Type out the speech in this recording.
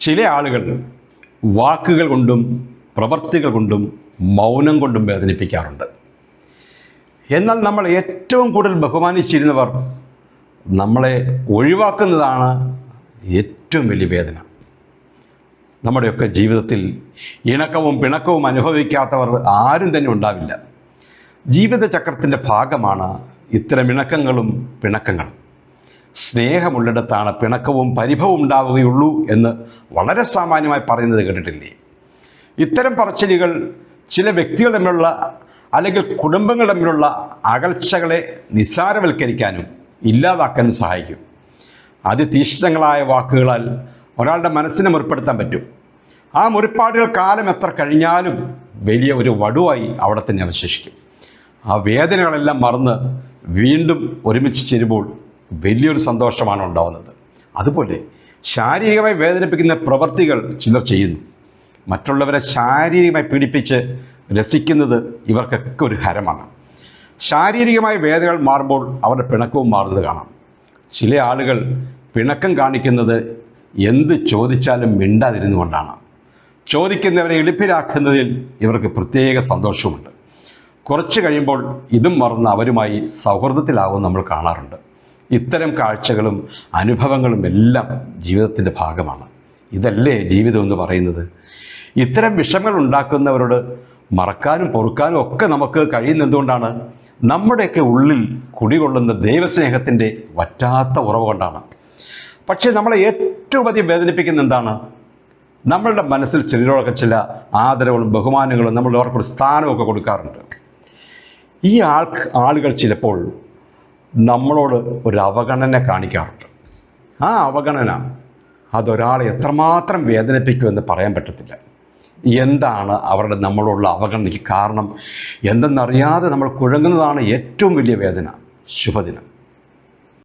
ചില ആളുകൾ വാക്കുകൾ കൊണ്ടും പ്രവർത്തികൾ കൊണ്ടും മൗനം കൊണ്ടും വേദനിപ്പിക്കാറുണ്ട്. എന്നാൽ നമ്മൾ ഏറ്റവും കൂടുതൽ ബഹുമാനിച്ചിരുന്നവർ നമ്മളെ ഒഴിവാക്കുന്നതാണ് ഏറ്റവും വലിയ വേദന. നമ്മുടെയൊക്കെ ജീവിതത്തിൽ ഇണക്കവും പിണക്കവും അനുഭവിക്കാത്തവർ ആരും തന്നെ ഉണ്ടാവില്ല. ജീവിതചക്രത്തിന്റെ ഭാഗമാണ് ഇത്തരം ഇണക്കങ്ങളും പിണക്കങ്ങളും. സ്നേഹമുള്ളിടത്താണ് പിണക്കവും പരിഭവും ഉണ്ടാവുകയുള്ളൂ എന്ന് വളരെ സാമാന്യമായി പറയുന്നത് കേട്ടിട്ടില്ലേ? ഇത്തരം പറച്ചിലുകൾ ചില വ്യക്തികൾ തമ്മിലുള്ള അല്ലെങ്കിൽ കുടുംബങ്ങൾ തമ്മിലുള്ള അകൽച്ചകളെ നിസ്സാരവൽക്കരിക്കാനും ഇല്ലാതാക്കാനും സഹായിക്കും. അതിതീഷ്ണങ്ങളായ വാക്കുകളാൽ ഒരാളുടെ മനസ്സിനെ മുറിപ്പെടുത്താൻ പറ്റും. ആ മുറിപ്പാടുകൾ കാലം എത്ര കഴിഞ്ഞാലും വലിയ ഒരു വടുവായി അവിടെ തന്നെ അവശേഷിക്കും. ആ വേദനകളെല്ലാം മറന്ന് വീണ്ടും ഒരുമിച്ച് ചേരുമ്പോൾ വലിയൊരു സന്തോഷമാണ് ഉണ്ടാവുന്നത്. അതുപോലെ ശാരീരികമായി വേദനിപ്പിക്കുന്ന പ്രവൃത്തികൾ ചിലർ ചെയ്യുന്നു. മറ്റുള്ളവരെ ശാരീരികമായി പീഡിപ്പിച്ച് രസിക്കുന്നത് ഇവർക്കൊക്കെ ഒരു ഹരമാണ്. ശാരീരികമായ വേദനകൾ മാറുമ്പോൾ അവരുടെ പിണക്കവും മാറുന്നത് കാണാം. ചില ആളുകൾ പിണക്കം കാണിക്കുന്നത് എന്ത് ചോദിച്ചാലും മിണ്ടാതിരുന്നുകൊണ്ടാണ്. ചോദിക്കുന്നവരെ എളുപ്പിലാക്കുന്നതിൽ ഇവർക്ക് പ്രത്യേക സന്തോഷമുണ്ട് കുറച്ച് കഴിയുമ്പോൾ ഇതും മറന്ന് അവരുമായി സൗഹൃദത്തിലാവും നമ്മൾ കാണാറുണ്ട്. ഇത്തരം കാഴ്ചകളും അനുഭവങ്ങളും എല്ലാം ജീവിതത്തിന്റെ ഭാഗമാണ്. ഇതല്ലേ ജീവിതം എന്ന് പറയുന്നത്? ഇത്തരം വിഷമങ്ങൾ ഉണ്ടാക്കുന്നവരോട് മറക്കാനും പൊറുക്കാനും ഒക്കെ നമുക്ക് കഴിയുന്നതുകൊണ്ടാണ് നമ്മുടെയൊക്കെ ഉള്ളിൽ കുടികൊള്ളുന്ന ദൈവസ്നേഹത്തിന്റെ വറ്റാത്ത ഉറവ് കൊണ്ടാണ്. പക്ഷേ നമ്മളെ ഏറ്റവും അധികം വേദനിപ്പിക്കുന്ന എന്താണ്? നമ്മളുടെ മനസ്സിൽ ചിലരോടൊക്കെ ചില ആദരവുകളും ബഹുമാനങ്ങളും നമ്മൾ അവർക്കൊരു സ്ഥാനമൊക്കെ കൊടുക്കാറുണ്ട്. ഈ ആൾ ആളുകൾ ചിലപ്പോൾ നമ്മളോട് ഒരു അവഗണന കാണിക്കാറുണ്ട്. ആ അവഗണന അതൊരാളെ എത്രമാത്രം വേദനിപ്പിക്കുമെന്ന് പറയാൻ പറ്റത്തില്ല. എന്താണ് അവരുടെ നമ്മളോടുള്ള അവഗണനയ്ക്ക് കാരണം? എന്തെന്നറിയാതെ നമ്മൾ കുഴങ്ങുന്നതാണ് ഏറ്റവും വലിയ വേദന ശുഭദിനം.